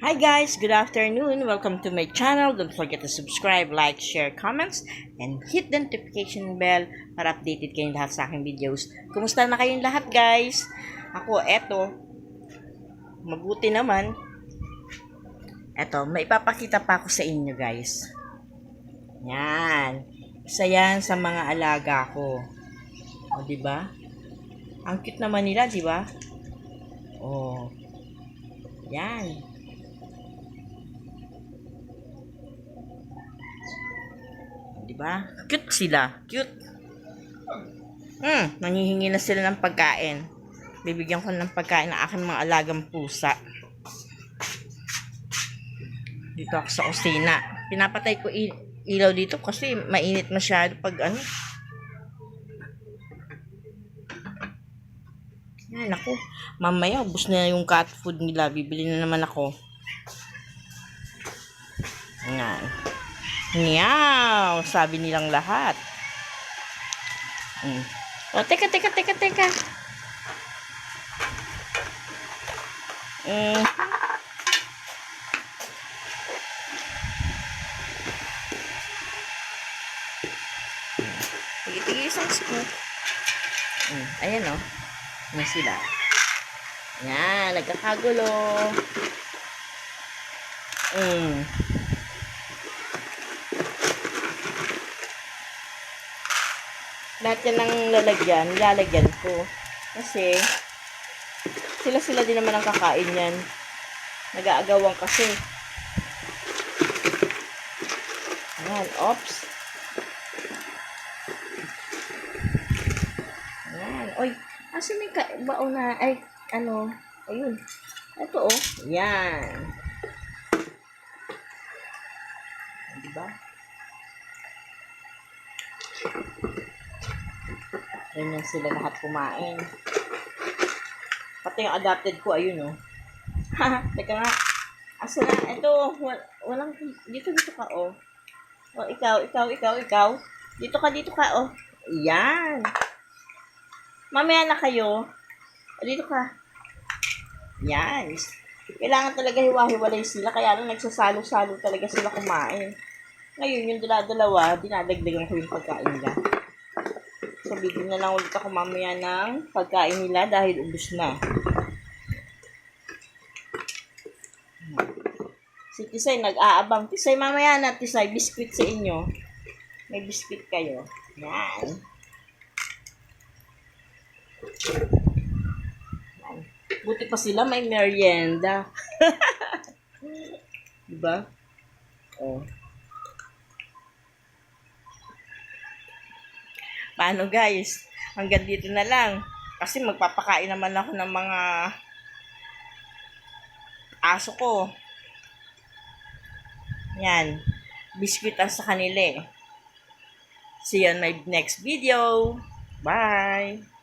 Hi guys, good afternoon. Welcome to my channel. Don't forget to subscribe, like, share, comments, and hit the notification bell para updated kayong lahat sa aking videos. Kumusta na kayong lahat guys? Ako, eto, mabuti naman. Eto, may ipapakita pa ako sa inyo guys. Yan. Isa yan sa mga alaga ko. O, di ba? Ang cute naman nila, di ba? Oh. Yan. Ba? Cute sila. Cute. Hmm, nangihingi na sila ng pagkain. Bibigyan ko ng pagkain ng aking mga alagang pusa. Dito ako sa kusina. Pinapatay ko ilaw dito kasi mainit masyado pag ano. Yan ako. Mamaya, ubus na yung cat food nila. Bibili na naman ako. Yan. Meow! Sabi nilang lahat. Mm. Oh, teka, teka, teka, teka. Mm. Tigil-tigil isang scoop. Mm. Ayan, oh. Yan sila. Yan, nagkakagulo. Mm. Lahat yan ng lalagyan, lalagyan ko. Kasi, sila-sila din naman ang kakain yan. Nag-aagawan kasi. Ayan, ops. Ayan, oy. Asa may ka baon na, ay, ano, ayun. Ito, oh. Yan. Diba? Ganyan sila lahat kumain. Pati yung adopted ko, ayun, oh. Haha, teka nga. Asa na, ito, wal, walang, dito, dito ka, oh. Oh, ikaw, ikaw, ikaw, ikaw. Dito ka, dito ka, oh. Yan. Mamaya na kayo. O, dito ka. Yan. Kailangan talaga hiwa-hiwalay sila. Kaya lang nagsasalo-salo talaga sila kumain. Ngayon, yung dala-dalawa, dinadagdagan ko yung pagkain nila. So, bigyan na lang ulit ako mamaya ng pagkain nila dahil ubus na. Si Tisay nag-aabang. Tisay, mamaya na, Tisay, biscuit sa inyo. May biscuit kayo. Yan. Buti pa sila may merienda. diba? Oh. Paano guys? Hanggang dito na lang. Kasi magpapakain naman ako ng mga aso ko. Yan. Biscuit ang sa kanila eh. See you on my next video. Bye!